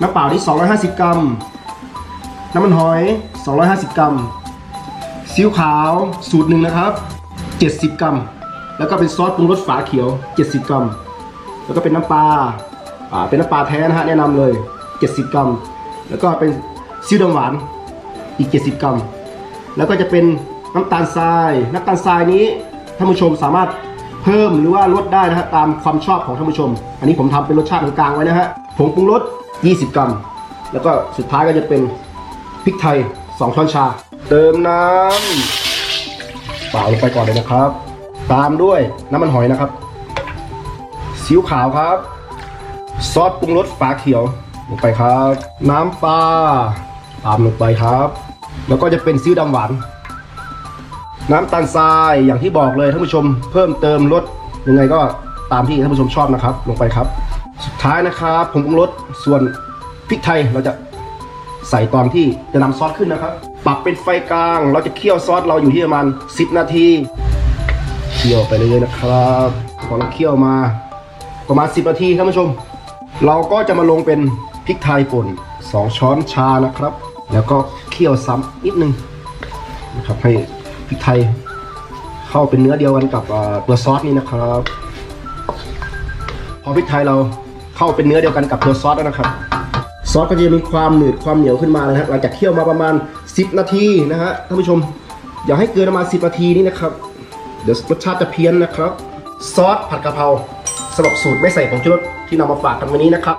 น้ำเปล่าที่ 250 กรัม น้ำมันหอย 250 กรัมซีอิ๊วขาวสูตรหนึ่งนะครับ 70 กรัม แล้วก็เป็นซอสปรุงรสฝาเขียว 70 กรัม แล้วก็เป็นน้ำปลาอ่าเป็นน้ำปลาแท้นะฮะแนะนำเลย 70 กรัม แล้วก็เป็นซีอิ๊วดำหวานอีก 70 กรัม แล้วก็จะเป็นน้ำตาลทราย น้ำตาลทรายนี้ท่านผู้ชมสามารถ เพิ่มหรือว่าลดได้นะฮะตามความชอบของท่านผู้ชม อันนี้ผมทำเป็นรสชาติกลางๆไว้นะฮะผงปรุงรส 20 กรัม แล้วก็สุดท้ายก็จะเป็นพริกไทย 2 ช้อนชา เติมน้ำเปล่าลงไปก่อนเลยนะครับ ตามด้วยน้ำมันหอยนะครับซีอิ๊วขาวครับ ซอสปรุงรสฝาเขียวลงไปครับ น้ำปลาตามลงไปครับ แล้วก็จะเป็นซีอิ๊วดำหวาน น้ำตาลทรายอย่างที่บอกเลยท่านผู้ชมเพิ่มเติมรสยังไงก็ตามที่ท่านผู้ชมชอบนะครับ ลงไปครับ สุดท้ายนะครับผมปรุงรสส่วนพริกไทยเราจะใส่ตอนที่จะนำซอสขึ้นนะครับ ปรับเป็นไฟกลาง เราจะเคี่ยวซอสเราอยู่ที่ประมาณ 10 นาทีเคี่ยวไปเลยนะครับพอเราเคี่ยวมาประมาณ 10 นาทีท่านผู้ชม เราก็จะมาลงเป็นพริกไทยป่น 2 ช้อนชานะครับ แล้วก็เคี่ยวซ้ำนิดนึงนะครับให้ พริกไทย เข้าเป็นเนื้อเดียวกันกับตัวซอสนี่นะครับ พอพริกไทยเราเข้าเป็นเนื้อเดียวกันกับตัวซอสแล้วนะครับ ซอสก็จะมีความหนืดความเหนียวขึ้นมานะฮะหลังจากเคี่ยวมาประมาณ 10 นาทีนะฮะท่านผู้ชมอย่าให้เกินประมาณ 10 นาทีนี้นะครับ เดี๋ยวรสชาติจะเพี้ยนนะครับ ซอสผัดกะเพราสำหรับสูตรไม่ใส่ผงชูรสที่นำมาฝากกันวันนี้นะครับ